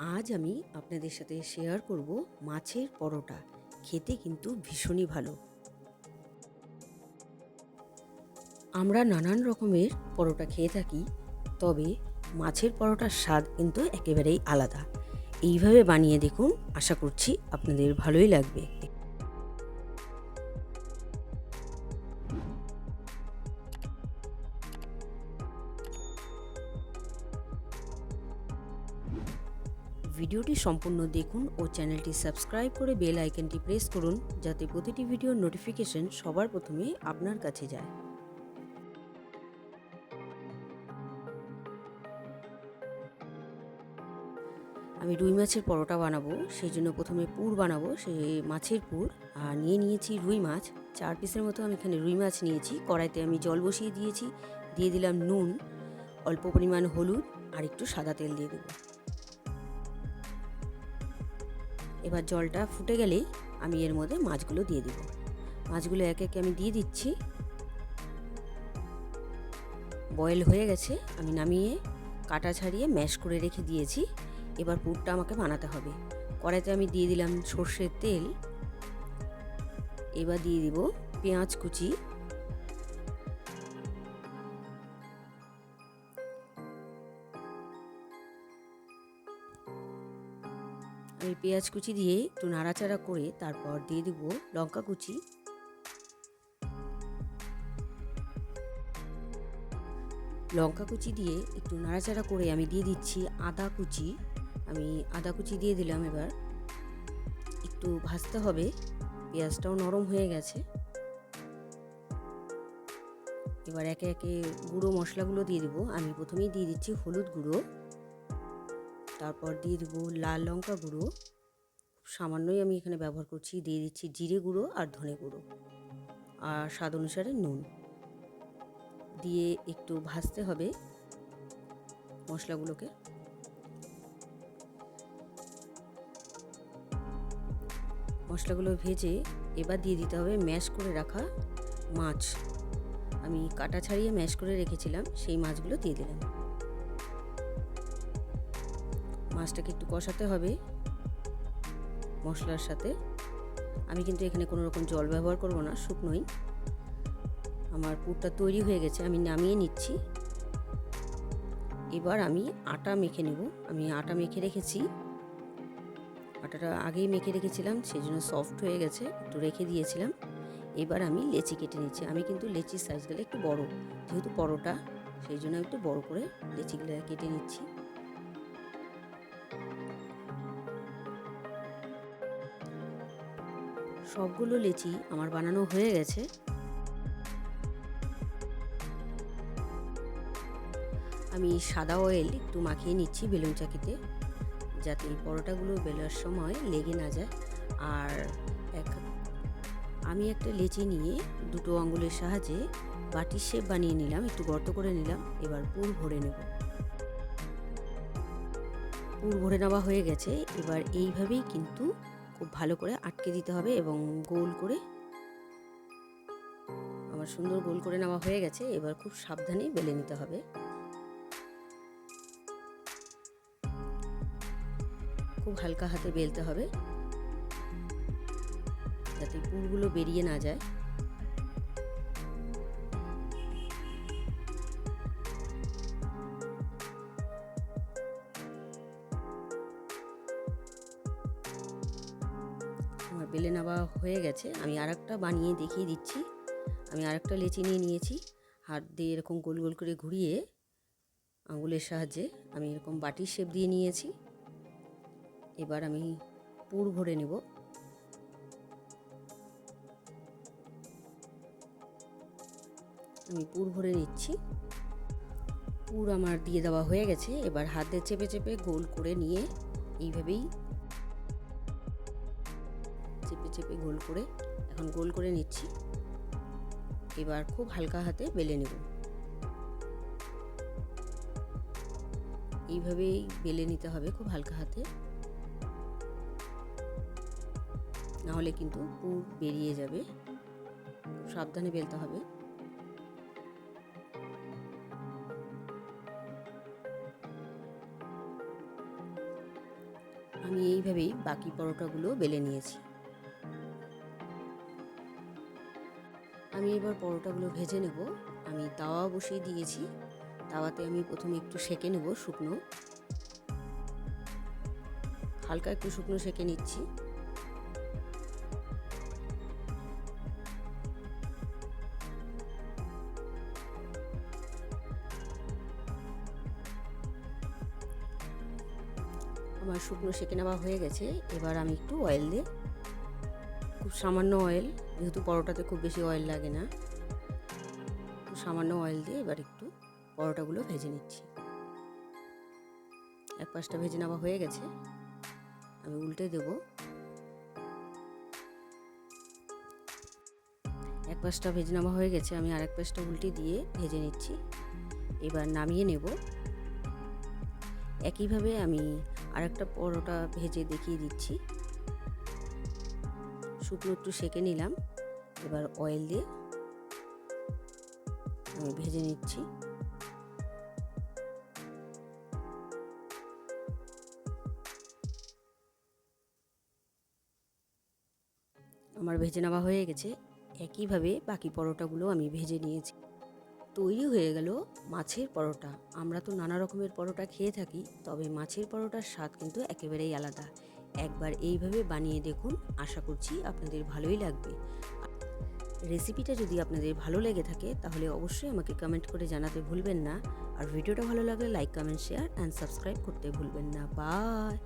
আজ আমি আপনাদের সাথে শেয়ার করব মাছের পরোটা। খেতে কিন্তু ভীষণই ভালো। আমরা নানান রকমের পরোটা খেয়ে থাকি, তবে মাছের পরোটার স্বাদ কিন্তু একেবারেই আলাদা। এইভাবে বানিয়ে দেখুন, আশা করছি আপনাদের ভালোই লাগবে। ভিডিওটি সম্পূর্ণ দেখুন ও চ্যানেলটি সাবস্ক্রাইব করে বেল আইকনটি প্রেস করুন যাতে প্রতিটি ভিডিওর নোটিফিকেশন সবার প্রথমে আপনার কাছে যায়। আমি রুই মাছের পরোটা বানাবো, সেই জন্য প্রথমে পুর বানাবো সেই মাছের পুর, আর নিয়ে নিয়েছি রুই মাছ। চার পিসের মতো আমি এখানে রুই মাছ নিয়েছি, কড়াইতে আমি জল বসিয়ে দিয়েছি, দিয়ে দিলাম নুন, অল্প পরিমাণ হলুদ, আর একটু সাদা তেল দিয়ে দেবো এবার জলটা ফুটে গেলেই আমি এর মধ্যে মাছগুলো দিয়ে দেব। মাছগুলো একে একে আমি দিয়ে দিচ্ছি। বয়েল হয়ে গেছে, আমি নামিয়ে কাটা ছাড়িয়ে ম্যাশ করে রেখে দিয়েছি। এবার পুরটা আমাকে বানাতে হবে। কড়াইতে আমি দিয়ে দিলাম সর্ষের তেল। এবার দিয়ে দিব পেঁয়াজ কুচি। আমি পেঁয়াজ কুচি দিয়ে একটু নাড়াচাড়া করে তারপর দিয়ে দিব লঙ্কা কুচি। লঙ্কা কুচি দিয়ে একটু নাড়াচাড়া করে আমি দিয়ে দিচ্ছি আদা কুচি। আমি আদা কুচি দিয়ে দিলাম এবার। একটু ভাজতে হবে, পেঁয়াজটাও নরম হয়ে গেছে। এবার একে একে গুঁড়ো মশলাগুলো দিয়ে দেবো। আমি প্রথমেই দিয়ে দিচ্ছি হলুদ গুঁড়ো। তারপর দিয়ে দেবো লাল লঙ্কা গুঁড়ো। সামান্যই আমি এখানে ব্যবহার করছি। দিয়ে দিচ্ছি জিরে গুঁড়ো আর ধনে গুঁড়ো আর স্বাদ অনুসারে নুন। দিয়ে একটু ভাজতে হবে মশলাগুলোকে। মশলাগুলো ভেজে এবার দিয়ে দিতে হবে ম্যাশ করে রাখা মাছ। আমি কাটা ছাড়িয়ে ম্যাশ করে রেখেছিলাম, সেই মাছগুলো দিয়ে দিলাম। মাছটাকে একটু কষাতে হবে মশলার সাথে। আমি কিন্তু এখানে কোনো রকম জল ব্যবহার করব না, শুকনোই। আমার পুরটা তৈরি হয়ে গেছে, আমি নামিয়ে নিচ্ছি। এবার আমি আটা মেখে নেব। আমি আটা মেখে রেখেছি। আটাটা আগেই মেখে রেখেছিলাম সেই জন্য সফট হয়ে গেছে, একটু রেখে দিয়েছিলাম। এবার আমি লেচি কেটে নিচ্ছি। আমি কিন্তু লেচির সাইজগুলো একটু বড়, যেহেতু পরোটা, সেই জন্য একটু বড় করে লেচিগুলো কেটে নিচ্ছি। সবগুলো লেচি আমার বানানো হয়ে গেছে। আমি সাদা অয়েল একটু মাখিয়ে নিচ্ছি বেলুন চাকিতে, যাতে এই পরোটাগুলো বেলার সময় লেগে না যায়। আর এক, আমি একটা লেচি নিয়ে দুটো আঙ্গুলের সাহায্যে বাটির শেপ বানিয়ে নিলাম, একটু গর্ত করে নিলাম, এবার পুর ভরে নেব। পুর ভরে নেওয়া হয়ে গেছে, এবার এইভাবেই কিন্তু খুব ভালো করে আটকে দিতে হবে এবং গোল করে আমার সুন্দর গোল করে নেওয়া হয়ে গেছে। এবার খুব সাবধানে বেলে নিতে হবে। খুব হালকা হাতে বেলতে হবে। যাতে পুরগুলো বেরিয়ে না যায়। বেলে নেওয়া হয়ে গেছে। আমি আর একটা বানিয়ে দেখিয়ে দিচ্ছি। আমি আর একটা লেচি নিয়ে নিয়েছি। হাত দিয়ে এরকম গোল গোল করে ঘুরিয়ে আঙুলের সাহায্যে আমি এরকম বাটির শেপ দিয়ে নিয়েছি। এবার আমি পুর ভরে নেব। আমি পুর ভরে নিচ্ছি। পুর আমার দিয়ে দেওয়া হয়ে গেছে। এবার হাত চেপে চেপে গোল করে নিয়ে এইভাবেই চেপে চেপে গোল করে, এখন গোল করে নিচ্ছি। এবার খুব হালকা হাতে বেলে নেব। এইভাবেই বেলে নিতে হবে খুব হালকা হাতে। নাহলে কিন্তু পুর বেরিয়ে যাবে। সাবধানে বেলতে হবে। আমি এইভাবেই বাকি পরোটাগুলো বেলে নিয়েছি। আমি এবার পরোটাগুলো ভেজে নেব। আমি তাওয়া বসিয়ে দিয়েছি। তাওয়াতে আমি প্রথমে একটু সেকে নেব শুকনো। হালকা একটু শুকনো সেকে নিচ্ছি। আমার শুকনো সেকে নেওয়া হয়ে গেছে। এবার আমি একটু অয়েল দিয়ে, খুব সামান্য অয়েল যেহেতু পরোটাতে খুব বেশি অয়েল লাগে না সামান্য অয়েল দিয়ে এবার একটু পরোটাগুলো ভেজে নিচ্ছি। এক পাশটা ভেজে নেওয়া হয়ে গেছে, আমি উল্টে দেব। এক পাশটা ভেজে নেওয়া হয়ে গেছে, আমি আরেক পাশটা উল্টে দিয়ে ভেজে নিচ্ছি। এবার নামিয়ে নেব। একইভাবে আমি আরেকটা পরোটা ভেজে দেখিয়ে দিচ্ছি। শুকনো একটু সেকে নিলাম। এবার অয়েল দিয়ে আমি ভেজে নিচ্ছি। আমার ভেজে নেওয়া হয়ে গেছে। একইভাবে বাকি পরোটাগুলো আমি ভেজে নিয়েছি। তৈরি হয়ে গেল মাছের পরোটা। আমরা তো নানা রকমের পরোটা খেয়ে থাকি, তবে মাছের পরোটার স্বাদ কিন্তু একেবারেই আলাদা। একবার এইভাবে বানিয়ে দেখুন, আশা করছি আপনাদের ভালোই লাগবে। রেসিপিটা যদি আপনাদের ভালো লেগে থাকে, তাহলে অবশ্যই আমাকে কমেন্ট করে জানাতে ভুলবেন না। আর ভিডিওটা ভালো লাগলে like comment share and subscribe করতে ভুলবেন না। বাই